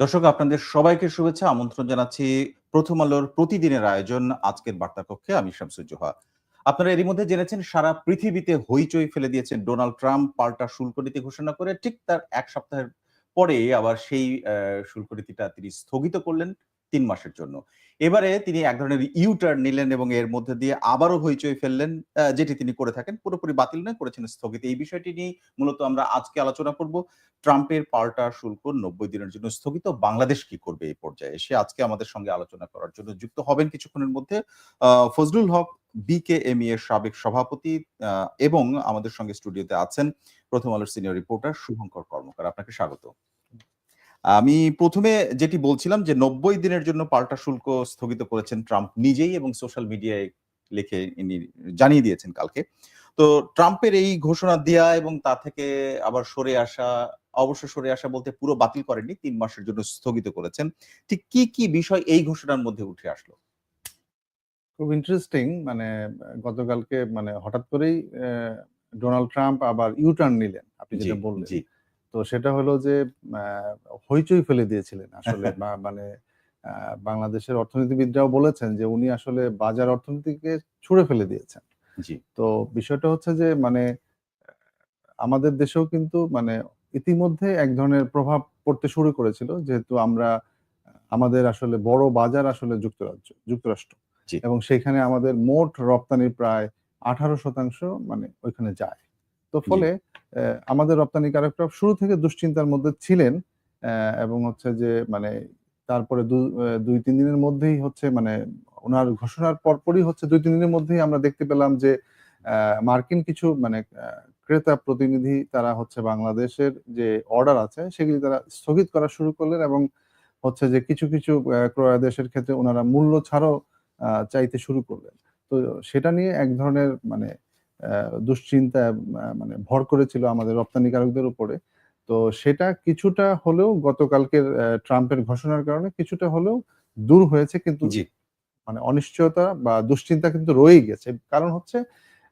দর্শক, আপনাদের সবাইকে শুভেচ্ছা। আমন্ত্রণ জানাচ্ছি প্রথম আলোর প্রতিদিনের আয়োজন আজকের বার্তা কক্ষে আমি শামসুজ্জোহা আপনারা এরই মধ্যে জেনেছেন, সারা পৃথিবীতে হইচই ফেলে দিয়েছেন ডোনাল্ড ট্রাম্প। পাল্টা শুল্ক নীতি ঘোষণা করে ঠিক তার এক সপ্তাহের পরে আবার সেই শুল্ক নীতিটা তিনি স্থগিত করলেন তিন মাসের জন্য। এবারে তিনি এক ধরনের ইউ টার্ন নিলেন এবং এর মধ্যে দিয়ে আবারও হইচই ফেললেন যেটি তিনি করে থাকেন। পুরোপুরি বাতিল নয়, করেছেন স্থগিত। এই বিষয়টি নিয়ে মূলত আমরা আজকে আলোচনা করব। ট্রাম্পের পাল্টা শুল্ক নব্বই দিনের জন্য স্থগিত। বাংলাদেশ কি করবে এই পর্যায়ে এসে আজকে আমাদের সঙ্গে আলোচনা করার জন্য যুক্ত হবেন কিছুক্ষণের মধ্যে ফজলুল হক বিকেএমই এর সাবেক সভাপতি এবং আমাদের সঙ্গে স্টুডিওতে আছেন প্রথম আলোর সিনিয়র রিপোর্টার শুভঙ্কর কর্মকার। আপনাকে স্বাগত। আমি প্রথমে যেটি বলছিলাম যে নব্বই দিনের জন্য পাল্টা শুল্ক স্থগিত করেছেন ট্রাম্প নিজেই এবং সোশ্যাল মিডিয়ায় লিখে ইনি জানিয়ে দিয়েছেন কালকে। তো ট্রাম্পের এই ঘোষণা দেয়া এবং তা থেকে আবার সরে আসা অবশ্য সরে আসা বলতে পুরো বাতিল করেননি তিন মাসের জন্য স্থগিত করেছেন। ঠিক কি কি বিষয় এই ঘোষণার মধ্যে উঠে আসলো? খুব ইন্টারেস্টিং মানে গতকালকে মানে হঠাৎ করেই ডোনাল্ড ট্রাম্প আবার ইউটার্ন নিলেন আপনি যেটা বললেন। তো সেটা হলো যে হইচই ফেলে দিয়েছিলেন আসলে মানে বাংলাদেশের অর্থনীতিবিদরাও বলেছেন যে উনি আসলে বাজার অর্থনীতিকে ছুঁড়ে ফেলে দিয়েছেন। জি। তো বিষয়টা হচ্ছে যে মানে আমাদের দেশেও কিন্তু মানে ইতিমধ্যে এক ধরনের প্রভাব পড়তে শুরু করেছিল যেহেতু আমরা আমাদের আসলে বড় বাজার আসলে যুক্তরাজ্য যুক্তরাষ্ট্র। এবং সেখানে আমাদের মোট রপ্তানির প্রায় আঠারো শতাংশ মানে ওইখানে যায়। তো ফলে আহ, আমাদের রপ্তানিকারকরা শুরু থেকে দুশ্চিন্তার মধ্যে ছিলেন এবং হচ্ছে যে মানে তারপরে দুই তিন দিনের মধ্যেই হচ্ছে মানে ওনার ঘোষণার পরপরই হচ্ছে দুই তিন দিনের মধ্যেই আমরা দেখতে পেলাম যে মার্কিন কিছু মানে ক্রেতা প্রতিনিধি তারা হচ্ছে বাংলাদেশের যে অর্ডার আছে সেগুলি তারা স্থগিত করা শুরু করলেন এবং হচ্ছে যে কিছু কিছু আহ, ক্রয়াদেশের ক্ষেত্রে ওনারা মূল্য ছাড়ও চাইতে শুরু করলেন। তো সেটা নিয়ে এক ধরনের মানে দুশ্চিন্তা মানে ভর করেছিল আমাদের রপ্তানিকারকদের উপরে। তো সেটা কিছুটা হলেও গতকালকের ট্রাম্পের ঘোষণার কারণে কিছুটা হলেও দূর হয়েছে কিন্তু মানে অনিশ্চয়তা বা দুশ্চিন্তা কিন্তু রয়েই গেছে। কারণ হচ্ছে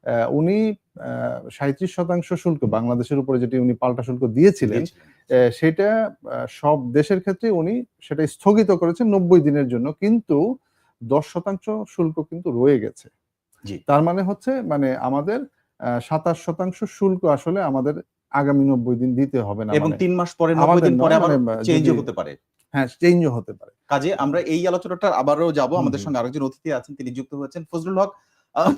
আহ, উনি সাঁত্রিশ শতাংশ শুল্ক বাংলাদেশের উপরে যেটি উনি পাল্টা শুল্ক দিয়েছিলেন দিয়েছিলেন। আহ, সেটা আহ, সব দেশের ক্ষেত্রে উনি সেটা স্থগিত করেছেন নব্বই দিনের জন্য। কিন্তু দশ শতাংশ শুল্ক কিন্তু রয়ে গেছে। জি। তার মানে হচ্ছে মানে আমাদের সাতাশ শতাংশ শুল্ক আসলে আমাদের আগামী নব্বই দিন দিতে হবে না এবং মানে তিন মাস পরে নব্বই দিন পরে চেঞ্জ আবার হতে পারে। হ্যাঁ চেঞ্জও হতে পারে। কাজে আমরা এই আলোচনাটা আবারও যাব। আমাদের সঙ্গে আরেকজন অতিথি আছেন তিনি যুক্ত হয়েছেন ফজলুল হক আহ,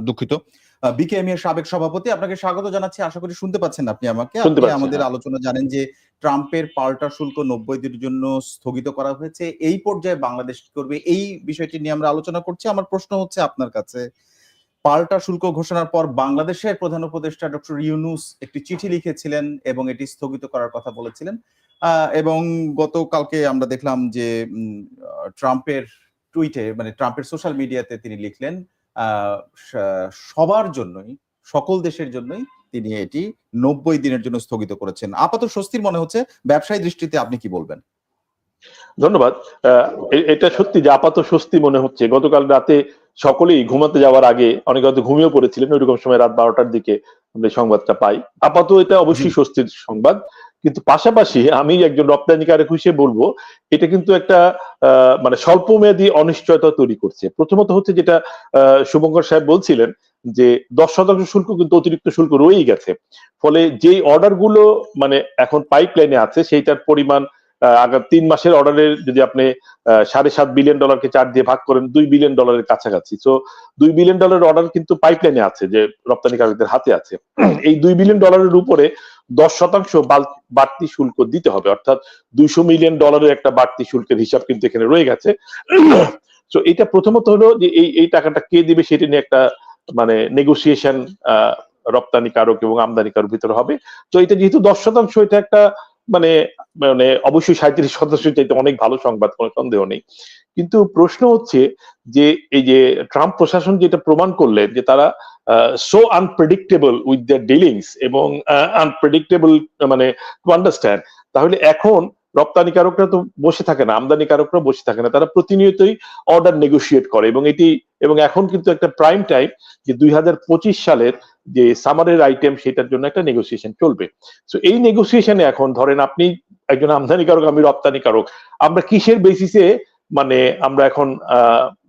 দুঃখিত। বিকেএমই এর সাবেক সভাপতি আপনাকে স্বাগত জানাচ্ছি। আশা করি শুনতে পাচ্ছেন আপনি আমাকে। আপনি আমাদের হ্যাঁ। আলোচনা জানেন যে ট্রাম্পের পাল্টা শুল্ক নব্বই দিনের জন্য স্থগিত করা হয়েছে। এই পর্যায়ে বাংলাদেশ কি করবে? এই বিষয়টি নিয়ে আমরা আলোচনা করছি। আমার প্রশ্ন হচ্ছে আপনার কাছে। পাল্টা শুল্ক ঘোষণার পর বাংলাদেশের প্রধান উপদেষ্টা ডক্টর ইউনুস একটি চিঠি লিখেছিলেন এবং এটি স্থগিত করার কথা বলেছিলেন। আহ, এবং গতকালকে আমরা দেখলাম যে ট্রাম্পের টুইটে মানে ট্রাম্পের সোশ্যাল মিডিয়াতে তিনি লিখলেন সবার জন্যই সকল দেশের জন্যই তিনি এটি নব্বই দিনের জন্য স্থগিত করেছেন। আপাতত স্বস্তির মনে হচ্ছে ব্যবসায়ী দৃষ্টিতে আপনি কি বলবেন? ধন্যবাদ। আহ, এটা সত্যি যে আপাত স্বস্তি মনে হচ্ছে। গতকাল রাতে সকলেই ঘুমাতে যাওয়ার আগে অনেকে হয়তো ঘুমিয়ে পড়েছিলেন ওইরকম সময় রাত বারোটার দিকে আমরা সংবাদটা পাই। আপাতত এটা অবশ্যই স্বস্তির সংবাদ। কিন্তু পাশাপাশি আমি একজন রপ্তানিকারক হিসেবে বলব, এটা কিন্তু একটা মানে স্বল্পমেয়াদী অনিশ্চয়তা তৈরি করছে। প্রথমত হচ্ছে যেটা শুভঙ্কর সাহেব বলছিলেন যে দশ শতাংশ শুল্ক কিন্তু অতিরিক্ত শুল্ক রয়েই গেছে। ফলে যেই অর্ডারগুলো মানে এখন পাইপ লাইনে আছে, সেইটার পরিমাণ আগামী তিন মাসের অর্ডারের যদি আপনি সাড়ে সাত বিলিয়ন ডলারকে চার দিয়ে ভাগ করেন দুই বিলিয়ন ডলারের কাছাকাছি। তো দুই বিলিয়ন ডলারের অর্ডার কিন্তু পাইপলাইনে আছে যে রপ্তানিকারকদের হাতে আছে। এই দুই বিলিয়ন ডলারের উপরে দশ শতাংশ বাড়তি শুল্ক দিতে হবে। অর্থাৎ দুইশো মিলিয়ন ডলারের একটা বাড়তি শুল্কের হিসাব কিন্তু এখানে রয়ে গেছে। তো এটা প্রথমত হলো যে এই এই টাকাটা কে দিবে সেটা নিয়ে একটা মানে নেগোসিয়েশন রপ্তানিকারক এবং আমদানিকারক ভিতরে হবে। তো এটা যেহেতু দশ শতাংশ এটা একটা মানে মানে অবশ্যই সাঁত্রিশ শতাংশ চাইতে অনেক ভালো সংবাদ, কোনো সন্দেহ নেই। কিন্তু প্রশ্ন হচ্ছে যে, এই যে ট্রাম্প প্রশাসন যেটা প্রমাণ করলেন যে তারা so unpredictable with the dealings এবং আনপ্রেডিক্টেবল মানে টু আন্ডারস্ট্যান্ড তাহলে এখন রপ্তানিকারকরা তো বসে থাকে না আমদানিকারকরা বসে থাকে না, তারা প্রতিনিয়তই অর্ডার নেগোসিয়েট করে এবং এটি এবং এখন কিন্তু একটা প্রাইম টাইম যে দুই হাজার পঁচিশ সালের যে সামারের আইটেম সেটার জন্য একটা নেগোসিয়েশন চলবে। তো এই নেগোসিয়েশনে এখন ধরেন আপনি একজন আমদানিকারক, আমি রপ্তানিকারক, আমরা কিসের বেসিসে মানে আমরা এখন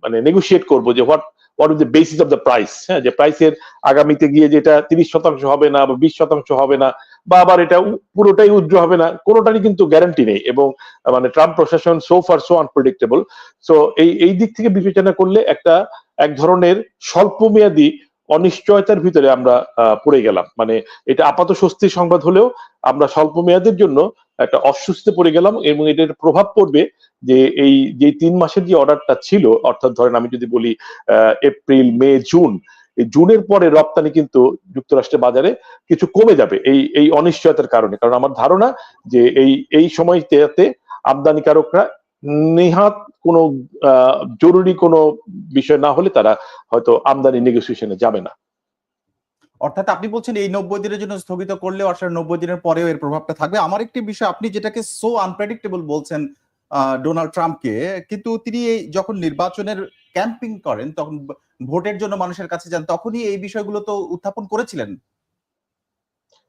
মানে নেগোসিয়েট করব যে what what is the basis of the price হ্যাঁ যে প্রাইসের আগামীতে গিয়ে যেটা তিরিশ শতাংশ হবে না বা বিশ শতাংশ হবে না, বা আবার এটা পুরোটাই উজ্জ্ব হবে না, কোনোটারই কিন্তু গ্যারান্টি নেই এবং মানে ট্রাম্প প্রশাসন so far so unpredictable so এই এই দিক থেকে বিবেচনা করলে একটা এক ধরনের স্বল্পমেয়াদী অনিশ্চয়তার ভিতরে আমরা পড়ে গেলাম। মানে এটা আপাত স্বস্তির সংবাদ হলেও আমরা স্বল্প মেয়াদের জন্য একটা অস্বস্তিতে পড়ে গেলাম এবং এটার প্রভাব পড়বে যে এই, যে তিন মাসের যে অর্ডারটা ছিল, অর্থাৎ ধরেন আমি যদি বলি এপ্রিল, মে, জুন, এই জুনের পরে রপ্তানি কিন্তু যুক্তরাষ্ট্রের বাজারে কিছু কমে যাবে এই এই অনিশ্চয়তার কারণে। কারণ আমার ধারণা যে এই এই সময়টাতে আমদানিকারকরা নেহাত কোনো জরুরি কোনো বিষয় না হলে তারা হয়তো আমদানি নেগোসিয়েশনে যাবে না। অর্থাৎ আপনি বলছেন এই নব্বই দিনের জন্য স্থগিত করলেও আসলে নব্বই দিনের পরেও এর প্রভাবটা থাকবে। আমার একটি বিষয় আপনি যেটাকে সো আনপ্রেডিক্টেবল বলছেন ডোনাল্ড ট্রাম্পকে কিন্তু তিনি যখন নির্বাচনের ক্যাম্পিং করেন তখন ভোটের জন্য মানুষের কাছে যান তখনই এই বিষয়গুলো তো উত্থাপন করেছিলেন।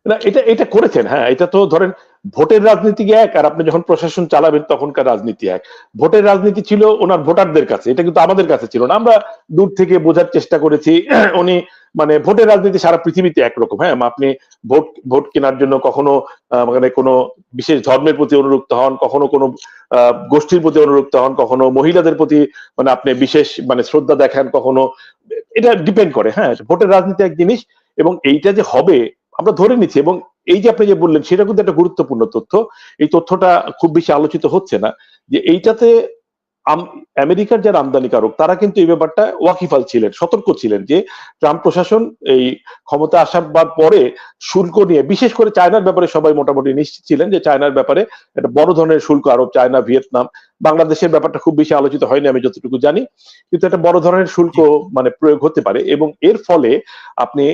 না এটা এটা করেছেন হ্যাঁ এটা তো ধরেন ভোটের রাজনীতি এক? আর আপনি যখন প্রশাসন চালাবেন, তখনকার রাজনীতি এক। ভোটের রাজনীতি ছিল ওনার ভোটারদের কাছে। এটা কিন্তু আমাদের কাছে ছিল না। আমরা দূর থেকে বোঝার চেষ্টা করেছি, উনি মানে ভোটের রাজনীতি সারা পৃথিবীতে একরকম। হ্যাঁ আপনি ভোট ভোট কেনার জন্য কখনো মানে কোনো বিশেষ ধর্মের প্রতি অনুরক্ত হন, কখনো কোনো গোষ্ঠীর প্রতি অনুরক্ত হন, কখনো মহিলাদের প্রতি মানে আপনি বিশেষ মানে শ্রদ্ধা দেখান, কখনো, এটা ডিপেন্ড করে। হ্যাঁ ভোটের রাজনীতি এক জিনিস এবং এইটা যে হবে আমরা ধরে নিচ্ছি এবং এই যে আপনি যে বললেন সেটা কিন্তু একটা গুরুত্বপূর্ণ তথ্য। এই তথ্যটা খুব বেশি আলোচিত হচ্ছে না যে এইটাতে আম- আমেরিকার যারা আমদানিকারক তারা কিন্তু এই ব্যাপারটা ওয়াকিফাল ছিলেন সতর্ক ছিলেন যে ট্রাম্প প্রশাসন এই ক্ষমতা আসার পরে শুল্ক নিয়ে বিশেষ করে চায়নার ব্যাপারে সবাই মোটামুটি নিশ্চিত ছিলেন যে চায়নার ব্যাপারে একটা বড় ধরনের শুল্ক আরোপ চায়না ভিয়েতনাম বাংলাদেশের ব্যাপারটা খুব বেশি আলোচিত হয়নি আমি যতটুকু জানি। কিন্তু একটা বড় ধরনের শুল্ক মানে প্রয়োগ হতে পারে এবং এর ফলে আপনি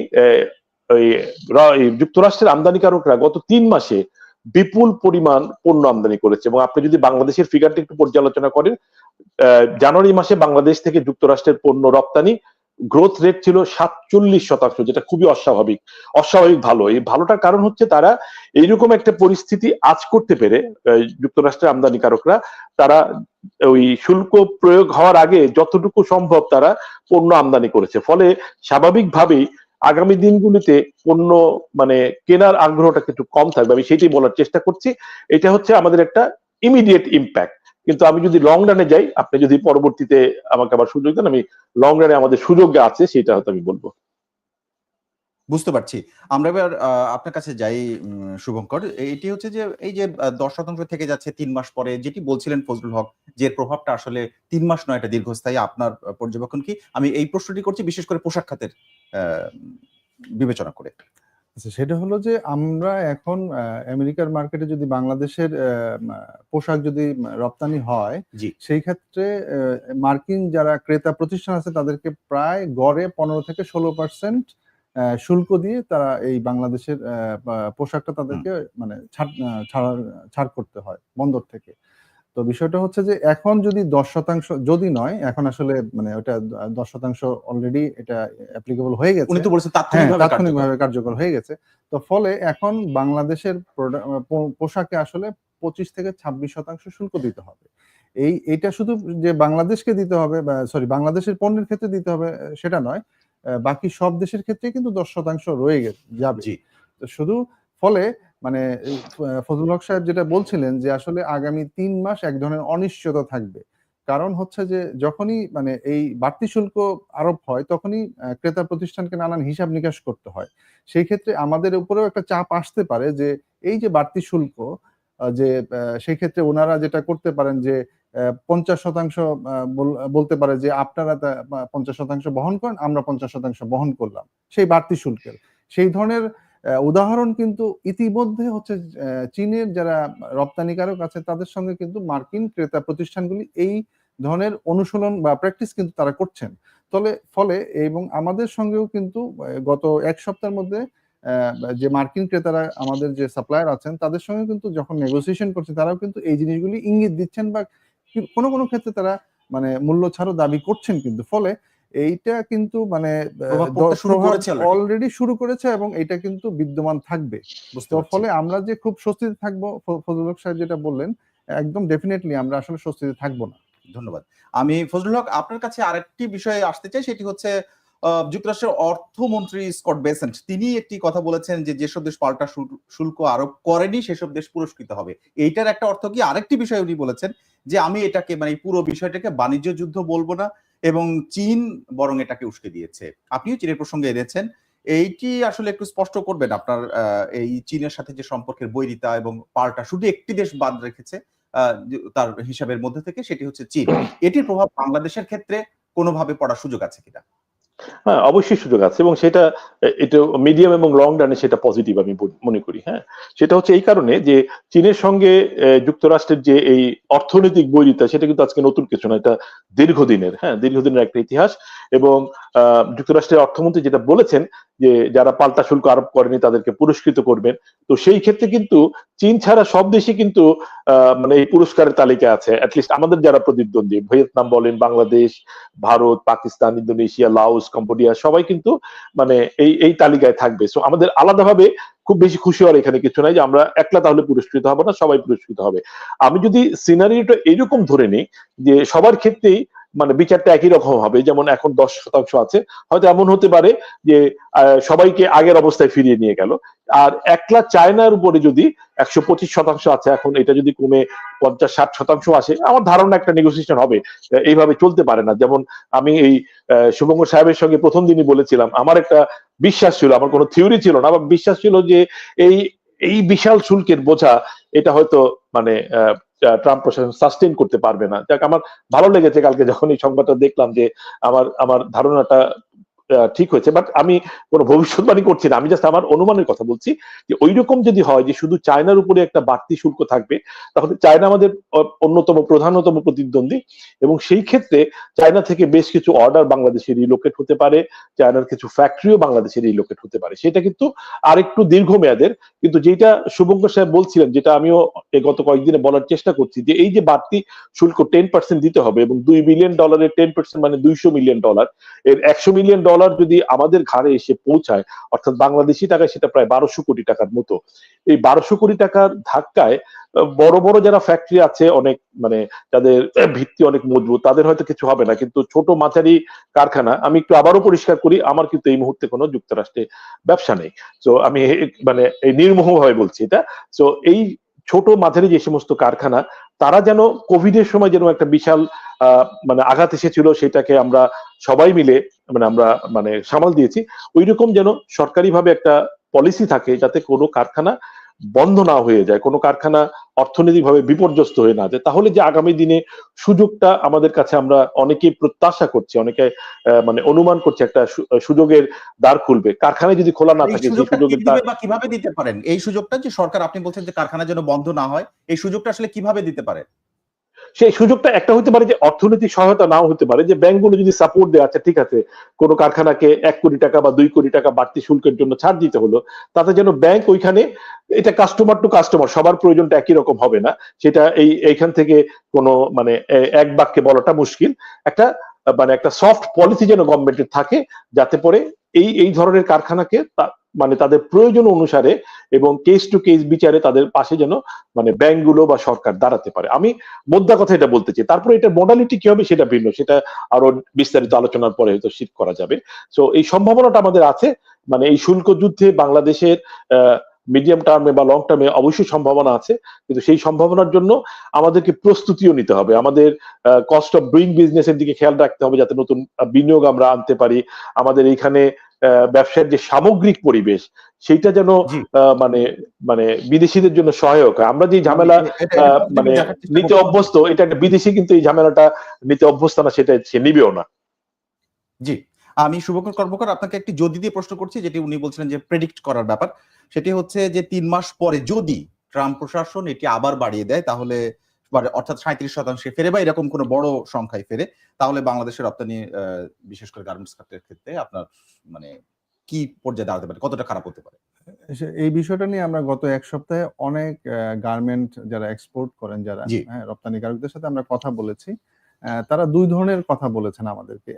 যুক্তরাষ্ট্রের আমদানিকারকরা গত তিন মাসে বিপুল পরিমাণ পণ্য আমদানি করেছে এবং আপনি যদি বাংলাদেশের ফিগারটা একটু পর্যালোচনা করেন জানুয়ারি মাসে বাংলাদেশ থেকে যুক্তরাষ্ট্রের পণ্য রপ্তানি গ্রোথ রেট ছিল সাতচল্লিশ শতাংশ, যেটা খুবই অস্বাভাবিক অস্বাভাবিক ভালো। এই ভালোটার কারণ হচ্ছে তারা এইরকম একটা পরিস্থিতি আজ করতে পেরে যুক্তরাষ্ট্রের আমদানিকারকরা, তারা ওই শুল্ক প্রয়োগ হওয়ার আগে যতটুকু সম্ভব তারা পণ্য আমদানি করেছে। ফলে স্বাভাবিকভাবেই আগামী দিনগুলিতে পণ্য মানে কেনার আগ্রহটা একটু কম থাকবে। আমি সেটাই বলার চেষ্টা করছি। এটা হচ্ছে আমাদের একটা ইমিডিয়েট ইম্প্যাক্ট কিন্তু আমি যদি লং রানে যাই, আপনি যদি পরবর্তীতে আমাকে আবার সুযোগ দেন, আমি লং রানে আমাদের সুযোগ আছে, সেটা হয়তো আমি বলব। বুঝতে পারছি। আমরা এবার আপনার কাছে যাই শুভঙ্কর। এটি হচ্ছে যে এই যে দশ শতাংশ থেকে যাচ্ছে তিন মাস পরে যেটি বলছিলেন ফজলুল হক যে প্রভাবটা আসলে তিন মাস নয় এটা দীর্ঘস্থায়ী। আপনার পর্যবেক্ষণ কি? আমি এই প্রশ্নটি করছি বিশেষ করে পোশাক খাতের বিবেচনা করে। আচ্ছা সেটা হলো যে আমরা এখন আমেরিকার মার্কেটে যদি বাংলাদেশের পোশাক যদি রপ্তানি হয় জি। সেই ক্ষেত্রে মার্কিন যারা ক্রেতা প্রতিষ্ঠান আছে তাদেরকে প্রায় গড়ে পনেরো থেকে ষোলো পার্সেন্ট শুল্ক দিয়ে তারা এই বাংলাদেশের পোশাকটা তাদেরকে মানে ছাড় ছাড় করতে হয় বন্দর থেকে। তো বিষয়টা হচ্ছে যে এখন যদি দশ শতাংশ যদি নয় এখন আসলে মানে ওটা দশ শতাংশ অলরেডি এটা অ্যাপ্লিকেবল হয়ে গেছে। উনি তো বলছেন হ্যাঁ তাৎক্ষণিকভাবে কার্যকর। হয়ে গেছে। তো ফলে এখন বাংলাদেশের পোশাকে আসলে পঁচিশ থেকে ছাব্বিশ শতাংশ শুল্ক দিতে হবে। এই এটা শুধু যে বাংলাদেশকে দিতে হবে বা সরি বাংলাদেশের পণ্যের ক্ষেত্রে দিতে হবে সেটা নয় বাকি সব দেশের ক্ষেত্রে কিন্তু দশ শতাংশ রয়ে যাবে। তো শুধু ফলে মানে ফজলুল হক সাহেব যেটা বলছিলেন যে আসলে আগামী তিন মাস এক ধরনের অনিশ্চয়তা থাকবে। কারণ হচ্ছে যে যখনই মানে এই বাড়তি শুল্ক আরোপ হয় তখনই ক্রেতা প্রতিষ্ঠানকে নানান হিসাব নিকাশ করতে হয়। সেই ক্ষেত্রে আমাদের উপরেও একটা চাপ আসতে পারে যে এই যে বাড়তি শুল্ক যে সেই ক্ষেত্রে ওনারা যেটা করতে পারেন যে পঞ্চাশ শতাংশ বল- বলতে পারে যে আপনারা পঞ্চাশ শতাংশ বহন করেন, আমরা পঞ্চাশ শতাংশ বহন করলাম। সেই বাড়তি শুল্কের। সেই ধরনের উদাহরণ কিন্তু ইতিমধ্যে হচ্ছে চীনের যারা রপ্তানিকারক আছে, তাদের সঙ্গে কিন্তু মার্কিন ক্রেতা প্রতিষ্ঠানগুলি এই ধরনের অনুশীলন বা প্র্যাকটিস কিন্তু তারা করছেন। তবে ফলে এবং আমাদের সঙ্গেও কিন্তু গত এক সপ্তাহের মধ্যে যে মার্কিন ক্রেতারা আমাদের যে সাপ্লায়ার আছেন, তাদের সঙ্গে কিন্তু যখন নেগোসিয়েশন করছে, তারাও কিন্তু এই জিনিসগুলি ইঙ্গিত দিচ্ছেন বা কোনো কোনো ক্ষেত্রে তারা মানে মূল্য ছাড়ও দাবি করছেন কিন্তু। ফলে এইটা কিন্তু মানে। অলরেডি শুরু করেছে এবং এটা কিন্তু বিদ্যমান থাকবে। ফলে আমরা যে খুব স্বস্তিতে থাকব ফ- ফজলুল হক সাহেব যেটা বললেন একদম ডেফিনেটলি আমরা আসলে স্বস্তিতে থাকব না। ধন্যবাদ। আমি ফজলুল হক আপনার কাছে আরেকটি বিষয়ে আসতে চাই সেটি হচ্ছে আহ, যুক্তরাষ্ট্রের অর্থমন্ত্রী স্কট বেসেন্ট। তিনি একটি কথা বলেছেন যে যেসব দেশ পাল্টা শুল্ক আরোপ করেনি সেসব দেশ পুরস্কৃত হবে। এইটার একটা অর্থ কি? আরেকটি বিষয় উনি বলেছেন যে আমি এটাকে মানে পুরো বিষয়টাকে বাণিজ্য যুদ্ধ বলব না এবং চীন বরং এটাকে উস্কে দিয়েছে। আপনিও চীনের প্রসঙ্গে এনেছেন। এইটি আসলে একটু স্পষ্ট করবেন আপনার এই চীনের সাথে যে সম্পর্কের বৈরিতা এবং পাল্টা শুধু একটি দেশ বাদ রেখেছে তার হিসাবের মধ্যে থেকে সেটি হচ্ছে চীন। এটির প্রভাব বাংলাদেশের ক্ষেত্রে কোনোভাবে পড়ার সুযোগ আছে কিনা? হ্যাঁ অবশ্যই সুযোগ আছে এবং সেটা এটা মিডিয়াম এবং লং রানে সেটা পজিটিভ আমি মনে করি হ্যাঁ। সেটা হচ্ছে এই কারণে যে চীনের সঙ্গে যুক্তরাষ্ট্রের যে এই অর্থনৈতিক বৈরিতা, সেটা কিন্তু আজকে নতুন কিছু না, এটা দীর্ঘদিনের হ্যাঁ দীর্ঘদিনের একটা ইতিহাস এবং যুক্তরাষ্ট্রের অর্থমন্ত্রী যেটা বলেছেন যে যারা পাল্টা শুল্ক আরোপ করেনি তাদেরকে পুরস্কৃত করবেন। তো সেই ক্ষেত্রে কিন্তু চীন ছাড়া সব দেশই কিন্তু মানে এই পুরস্কারের তালিকা আছে। অ্যাটলিস্ট আমাদের যারা প্রতিদ্বন্দ্বী, ভিয়েতনাম বলেন, Bangladesh, Bharat, Pakistan, Indonesia Laos Cambodia, সবাই কিন্তু মানে এই এই তালিকায় থাকবে। সো আমাদের আলাদাভাবে খুব বেশি খুশি হওয়ার এখানে কিছু নাই যে আমরা একলা তাহলে পুরস্কৃত হব না, সবাই পুরস্কৃত হবে। আমি যদি সিনারিটা এরকম ধরে নিই যে সবার ক্ষেত্রেই মানে বিচারটা একই রকম হবে। যেমন এখন দশ শতাংশ আছে। হয়তো এমন হতে পারে যে সবাইকে আগের অবস্থায় ফিরিয়ে নিয়ে গেল। আর একলা চায়নার উপরে যদি একশো পঁচিশ শতাংশ আছে, এখন এটা যদি কমে পঞ্চাশ ষাট শতাংশ আসে, আমার ধারণা একটা নেগোসিয়েশন হবে। এইভাবে চলতে পারে না। যেমন আমি এই শুভঙ্কর সাহেবের সঙ্গে প্রথম দিনই বলেছিলাম, আমার একটা বিশ্বাস ছিল, আমার কোনো থিওরি ছিল না, আমার বিশ্বাস ছিল যে এই এই বিশাল শুল্কের বোঝা, এটা হয়তো মানে ট্রাম্প প্রশাসন সাস্টেন করতে পারবে না। যাক, আমার ভালো লেগেছে কালকে যখন এই সংবাদটা দেখলাম যে আমার আমার ধারণাটা ঠিক হয়েছে। বাট আমি কোনো ভবিষ্যৎবাণী করছি না। আমি জাস্ট আমার অনুমানের কথা বলছি যে ওই রকম যদি হয় যে শুধু চায়নার উপরে একটা বাড়তি শুল্ক থাকবে, তাহলে চায়না আমাদের অন্যতম, প্রধানতম প্রতিদ্বন্দ্বী। এবং সেই ক্ষেত্রে চায়না থেকে বেশ কিছু অর্ডার বাংলাদেশে রিলোকেট হতে পারে, চায়নার কিছু ফ্যাক্টরিও বাংলাদেশে রিলোকেট হতে পারে। সেটা কিন্তু আরেকটু দীর্ঘমেয়াদের। কিন্তু যেটা শুভঙ্কর সাহেব বলছিলেন, যেটা আমিও গত কয়েকদিনে বলার চেষ্টা করছি, যে এই যে বাড়তি শুল্ক টেন পার্সেন্ট দিতে হবে এবং দুই বিলিয়ন ডলারের টেন পার্সেন্ট মানে দুইশো মিলিয়ন ডলার এর একশো মিলিয়ন ডলার যদি আমাদের ঘাড়ে এসে পৌঁছায়, অর্থাৎ বাংলাদেশি টাকায় সেটা প্রায় বারোশো কোটি টাকার মতো। এই বারোশো কোটি টাকার ধাক্কায় বড় বড় যারা ফ্যাক্টরি আছে, অনেক মানে যাদের ভিত্তি অনেক মজবুত, তাদের হয়তো কিছু হবে না। কিন্তু ছোট মাঝারি কারখানা, আমি একটু আবারও পরিষ্কার করি, আমার কিন্তু এই মুহূর্তে কোনো যুক্তরাষ্ট্রে ব্যবসা নেই। তো আমি মানে এই নির্মোহভাবে বলছি এটা। তো এই ছোট মাঝারি যে সমস্ত কারখানা, তারা যেন কোভিডের সময় যেন একটা বিশাল মানে আঘাত এসেছিল সেটাকে আমরা সবাই মিলে মানে আমরা মানে সামাল দিয়েছি। ওই রকম যেন সরকারিভাবে একটা পলিসি থাকে যাতে কোনো কারখানা বন্ধ না হয়ে যায় কোনো কারখানা অর্থনৈতিকভাবে বিপর্যস্ত হয়ে না যায় তাহলে যে আগামী দিনে সুযোগটা আমাদের কাছে আমরা অনেকেই প্রত্যাশা করছি অনেকে আহ, মানে অনুমান করছি একটা সুযোগের দ্বার খুলবে। কারখানায় যদি খোলা না থাকে যে সুযোগের দ্বার কীভাবে দিতে পারেন? এই সুযোগটা যে সরকার আপনি বলছেন যে কারখানা যেন বন্ধ না হয় এই সুযোগটা আসলে কীভাবে দিতে পারে? সেই সুযোগটা একটা হতে পারে যে অর্থনৈতিক সহায়তা নাও হতে পারে, যে ব্যাংকগুলো যদি সাপোর্ট দেয় আচ্ছা ঠিক আছে, কোনো কারখানাকে এক কোটি টাকা বা দুই কোটি টাকা বাড়তি শুল্কের জন্য ছাড় দিতে হলো, তাতে যেন ব্যাংক ওইখানে এটা কাস্টমার টু কাস্টমার সবার প্রয়োজনটা একই রকম হবে না। সেটা এই, এইখান থেকে কোনো মানে এক বাক্যে বলাটা মুশকিল। একটা মানে একটা সফট পলিসি যেন গভর্নমেন্টের থাকে, যাতে পরে এই এই ধরনের কারখানাকে মানে তাদের প্রয়োজন অনুসারে এবং কেস টু কেস বিচারে তাদের পাশে যেন মানে ব্যাংকগুলো বা সরকার দাঁড়াতে পারে। আমি মোদ্দা কথা এটা বলতে চাই। তারপরে এটা মডালিটি কি হবে সেটা ভিন্ন। সেটা আরও বিস্তারিত আলোচনার পরে হয়তো শীত করা যাবে। তো এই সম্ভাবনাটা আমাদের আছে। মানে এই শুল্ক যুদ্ধে বাংলাদেশের মিডিয়াম টার্মে বা লং টার্মে অবশ্যই সম্ভাবনা আছে। কিন্তু সেই সম্ভাবনার জন্য আমাদেরকে প্রস্তুতিও নিতে হবে। আমাদের কস্ট অফ ডুইং বিজনেস এর দিকে খেয়াল রাখতে হবে যাতে নতুন বিনিয়োগ আমরা আনতে পারি। আমাদের এইখানে ব্যবসার যে সামগ্রিক পরিবেশ সেইটা যেন মানে মানে বিদেশিদের জন্য সহায়ক। হয় আমরা যে ঝামেলা মানে নিতে অভ্যস্ত এটা একটা বিদেশি কিন্তু এই ঝামেলাটা নিতে অভ্যস্ত না সেটা সে নিবেও না। জি। আমি শুভকর কর্মকর আপনাকে একটি যদি দিয়ে প্রশ্ন করছি যেটি উনি বলছিলেন যে প্রেডিক্ট করার ব্যাপার। সেটি হচ্ছে যে তিন মাস পরে যদি ট্রাম্প প্রশাসন এটি আবার বাড়িয়ে দেয় তাহলে মানে অর্থাৎ সাঁত্রিশ শতাংশে ফেরে বা এরকম কোনো বড় সংখ্যায় ফেরে তাহলে বাংলাদেশের রপ্তানি বিশেষ করে গার্মেন্টস খাতের ক্ষেত্রে আপনার মানে কি পর্যায়ে দাঁড়াতে পারে? কতটা খারাপ হতে পারে? এই বিষয়টা নিয়ে আমরা গত এক সপ্তাহে অনেক গার্মেন্ট যারা এক্সপোর্ট করেন যারা। হ্যাঁ রপ্তানিকারকদের সাথে আমরা কথা বলেছি। তারা দুই ধরনের কথা বলেছেন আমাদেরকে।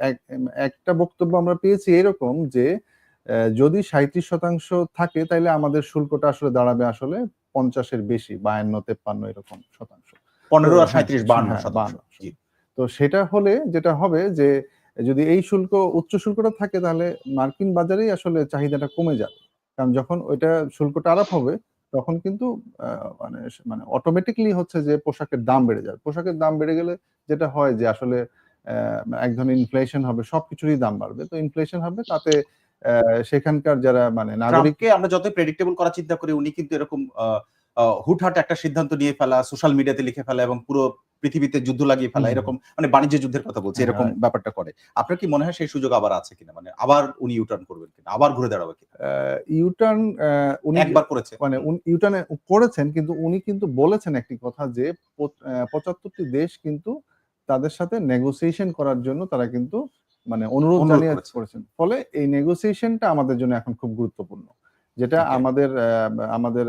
একটা বক্তব্য আমরা পেয়েছি এরকম যে যদি সাঁত্রিশ শতাংশ থাকে তাহলে আমাদের শুল্কটা আসলে দাঁড়াবে আসলে পঞ্চাশের বেশি বায়ান্ন তেপ্পান্ন এরকম শতাংশ। পনেরো আর হ্যাঁ, সাঁত্রিশ বান্ন হ্যাঁ, শতাংশ 52 জি। তো সেটা হলে যেটা হবে যে যদি এই শুল্ক উচ্চ শুল্কটা থাকে তাহলে মার্কিন বাজারেই আসলে চাহিদাটা কমে যাবে। কারণ যখন ওইটা শুল্কটা আরোপ হবে তখন কিন্তু আহ, মানে মানে অটোমেটিকলি হচ্ছে যে পোশাকের দাম বেড়ে যাবে। পোশাকের দাম বেড়ে গেলে যেটা হয় যে আসলে আহ, এক ধরনের ইনফ্লেশন হবে সবকিছুরই দাম বাড়বে। তো ইনফ্লেশন হবে তাতে সেখানকার যারা মানে নাগরিক ট্রাম্পকে আমরা যত প্রেডিক্টেবল করার চিন্তা করি উনি কিন্তু এরকম হুটহাট একটা সিদ্ধান্ত নিয়ে ফেলা সোশ্যাল মিডিয়াতে লিখে ফেলা এবং পুরো পৃথিবীতে যুদ্ধ লাগিয়ে ফেলা এরকম মানে বাণিজ্য যুদ্ধের কথা বলছি হ্যাঁ, এরকম ব্যাপারটা করে। আপনার কি মনে হয় সেই সুযোগ আবার আছে কিনা? মানে আবার উনি ইউটার্ন করবেন কিনা? আবার ঘুরে দাঁড়াবে কিনা? ইউটার্ন উনি একবার করেছে। মানে ইউটার্নে করেছেন কিন্তু উনি কিন্তু বলেছেন একটি কথা যে পঁচাত্তরটি দেশ কিন্তু তাদের সাথে নেগোসিয়েশন করার জন্য তারা কিন্তু মানে অনুরোধ জানিয়ে করেছেন। ফলে এই নেগোসিয়েশনটা আমাদের জন্য এখন খুব গুরুত্বপূর্ণ। যেটা আমাদের আমাদের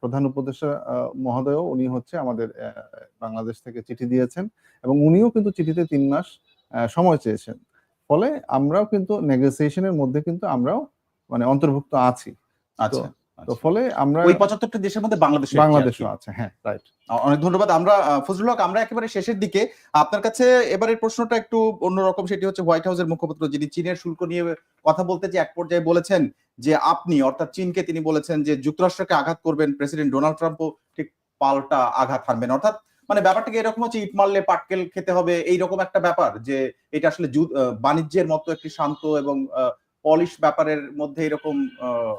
প্রধান উপদেষ্টা আহ, মহোদয়ও উনি হচ্ছে আমাদের বাংলাদেশ থেকে চিঠি দিয়েছেন এবং উনিও কিন্তু চিঠিতে তিন মাস সময় চেয়েছেন। ফলে আমরাও কিন্তু নেগোসিয়েশনের মধ্যে কিন্তু আমরাও মানে অন্তর্ভুক্ত আছি। আচ্ছা। তো আচ্ছা। ফলে আমরা ওই পঁচাত্তরটা দেশের মধ্যে বাংলাদেশ বাংলাদেশও আছে হ্যাঁ রাইট অনেক ধন্যবাদ। আমরা ফজলুল হক আমরা একেবারে শেষের দিকে। আপনার কাছে এবারের প্রশ্নটা একটু অন্যরকম সেটি হচ্ছে হোয়াইট হাউসের মুখপাত্র যিনি চীনের শুল্ক নিয়ে কথা বলতে যে এক পর্যায়ে বলেছেন যে আপনি অর্থাৎ চীনকে তিনি বলেছেন যে যুক্তরাষ্ট্রকে আঘাত করবেন প্রেসিডেন্ট ডোনাল্ড ট্রাম্পও ঠিক পাল্টা আঘাত হানবেন। অর্থাৎ মানে ব্যাপারটাকে এরকম হচ্ছে ইট মারলে পাটকেল খেতে হবে এইরকম একটা ব্যাপার যে এটা আসলে বাণিজ্যের মতো একটি শান্ত এবং পলিশ ব্যাপারের মধ্যে এরকম আহ,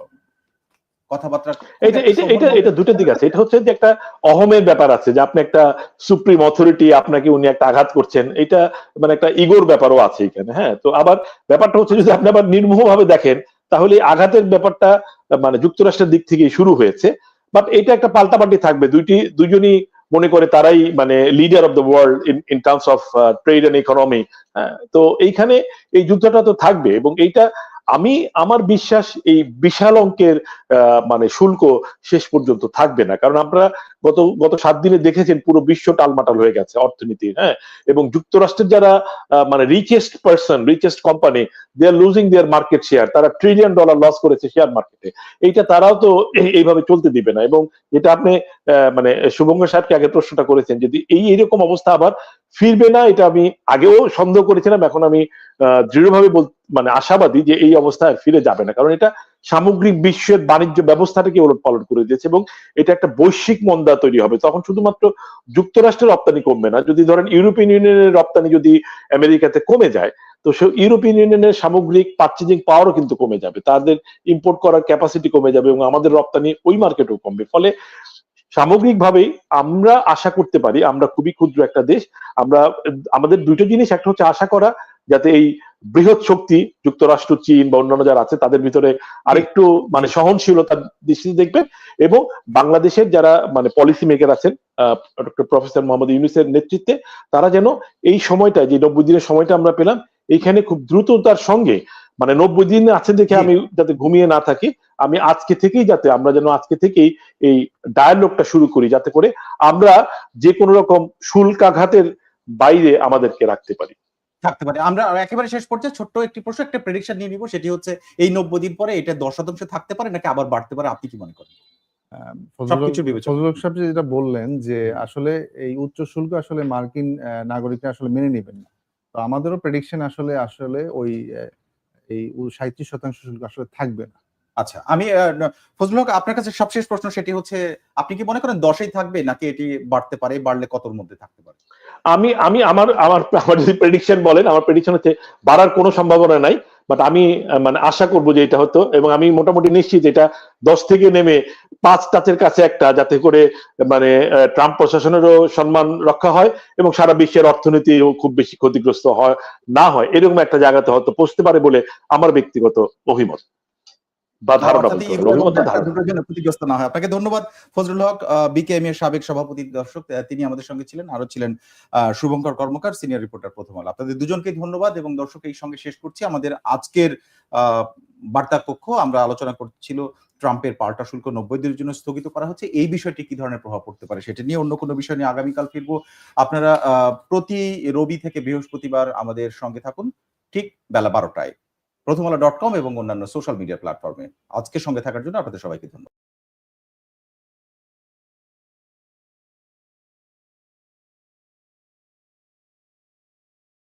কথাবার্তা এটা এটা এটা দুটো দিক আছে। এটা হচ্ছে যে একটা অহমের ব্যাপার আছে যে আপনি একটা সুপ্রিম অথরিটি আপনাকে উনি একটা আঘাত করছেন। এটা মানে একটা ইগোর ব্যাপারও আছে এখানে হ্যাঁ? তো আবার ব্যাপারটা হচ্ছে যদি আপনি আবার নির্মোহ ভাবে দেখেন তাহলে আঘাতের ব্যাপারটা মানে যুক্তরাষ্ট্রের দিক থেকেই শুরু হয়েছে। বাট এটা একটা পাল্টাপাল্টি থাকবে। দুইটি দুইজনই মনে করে তারাই মানে leader of the world in in terms of trade and economy তো এইখানে এই যুদ্ধটা তো থাকবে এবং এইটা আমি, আমার বিশ্বাস এই বিশাল অঙ্কের মানে শুল্ক শেষ পর্যন্ত থাকবে না। কারণ আমরা গত গত সাত দিনে দেখেছেন পুরো বিশ্ব টালমাটাল হয়ে গেছে অর্থনীতির হ্যাঁ? এবং যুক্তরাষ্ট্রের যারা মানে richest person richest company they are losing their market share তারা ট্রিলিয়ন ডলার লস করেছে শেয়ার মার্কেটে এইটা তারাও তো এইভাবে চলতে দিবে না। এবং যেটা আপনি মানে শুভঙ্গ সাহেবকে আগে প্রশ্নটা করেছেন যদি এই এরকম অবস্থা আবার ফিরবে না, এটা আমি আগেও সন্দেহ করেছিলাম। এখন আমি দৃঢ়ভাবে বল মানে আশাবাদী যে এই অবস্থায় ফিরে যাবে না। কারণ এটা সামগ্রিক বিশ্বের বাণিজ্য ব্যবস্থাটাকে ওলট পালট করে দিয়েছে এবং এটা একটা বৈশ্বিক মন্দা তৈরি হবে। তখন শুধুমাত্র যুক্তরাষ্ট্রের রপ্তানি কমবে না। যদি ধরেন ইউরোপিয়ান ইউনিয়নের রপ্তানি যদি আমেরিকাতে কমে যায়, তো সে ইউরোপিয়ান ইউনিয়নের সামগ্রিক পার্চেজিং পাওয়ারও কিন্তু কমে যাবে। তাদের ইম্পোর্ট করার ক্যাপাসিটি কমে যাবে এবং আমাদের রপ্তানি ওই মার্কেটেও কমবে। ফলে সামগ্রিকভাবেই আমরা আশা করতে পারি, আমরা খুবই ক্ষুদ্র একটা দেশ, আমরা, আমাদের দুটো জিনিস, একটা হচ্ছে আশা করা, যাতে এই বৃহৎ শক্তি যুক্তরাষ্ট্র চীন বা অন্যান্য যারা আছে তাদের ভিতরে আরেকটু মানে সহনশীলতার দৃষ্টিতে দেখবেন এবং বাংলাদেশের যারা মানে পলিসি মেকার আছেন ডক্টর প্রফেসর মোহাম্মদ ইউনুসের নেতৃত্বে তারা যেন এই সময়টা যে নব্বই দিনের সময়টা আমরা পেলাম এইখানে খুব দ্রুততার সঙ্গে মানে নব্বই দিন আছে দেখে আমি যাতে ঘুমিয়ে না থাকি আমি আজকে থেকেই যাতে আমরা যেন আজকে থেকেই এই ডায়ালগটা শুরু করি যাতে করে আমরা যে কোনো রকম শুল্কাঘাতের বাইরে আমাদেরকে রাখতে পারি। থাকতে পারে। আমরা একেবারে শেষ পর্যায়ে ছোট্ট একটি প্রশ্ন একটা প্রেডিকশন নিয়ে নিব। সেটি হচ্ছে এই নব্বই দিন পরে এটা দশ শতাংশ থাকতে পারে নাকি আবার বাড়তে পারে? আপনি কি মনে করেন। ফজলুল সাহেব যেটা বললেন যে আসলে এই উচ্চ শুল্ক আসলে মার্কিন নাগরিকরা আসলে মেনে নেবেন না। তো আমাদেরও প্রেডিকশন আসলে আসলে ওই এই সাঁত্রিশ শতাংশ শুল্ক আসলে থাকবে না। আচ্ছা আমি ফজলুল হক, আপনার কাছে সবশেষ প্রশ্ন সেটি হচ্ছে, আপনি কি মনে করেন দশেই থাকবে, নাকি এটি বাড়তে পারে, বাড়লে কতর মধ্যে থাকতে পারে? আমি আমি আমার আমার আমার যদি প্রেডিকশন বলেন, আমার প্রেডিকশন হচ্ছে বাড়ার কোনো সম্ভাবনা নাই বাট আমি মানে আশা করব যে এটা হতো, এবং আমি মোটামুটি নিশ্চিত এটা দশ থেকে নেমে পাঁচ টাচের কাছে একটা, যাতে করে মানে ট্রাম্প প্রশাসনেরও সম্মান রক্ষা হয়, এবং সারা বিশ্বের অর্থনীতিও খুব বেশি ক্ষতিগ্রস্ত হয়, না হয়, এরকম একটা জায়গাতে হয়তো পৌঁছতে পারে বলে আমার ব্যক্তিগত অভিমত। আপনাকে ধন্যবাদ ফজলুল হক বিকেএম এর সাবেক সভাপতি দর্শক তিনি আমাদের সঙ্গে ছিলেন আরও ছিলেন শুভঙ্কর কর্মকার সিনিয়র রিপোর্টার প্রথম আলো। আপনাদের দুজনকে ধন্যবাদ এবং দর্শক এই সঙ্গে শেষ করছি। আমাদের আজকের বার্তা কক্ষ আমরা আলোচনা করছিল ট্রাম্পের পাল্টা শুল্ক নব্বই দিনের জন্য স্থগিত করা হচ্ছে। এই বিষয়টি কি ধরনের প্রভাব পড়তে পারে সেটা নিয়ে অন্য কোনো বিষয় নিয়ে আগামীকাল ফিরবো। আপনারা প্রতি রবি থেকে বৃহস্পতিবার আমাদের সঙ্গে থাকুন ঠিক বেলা বারোটায়। প্রথম আলো ডট কম এবং অন্যান্য সোশ্যাল মিডিয়া প্ল্যাটফর্মে আজকে সঙ্গে থাকার জন্য আপনাদের সবাইকে ধন্যবাদ।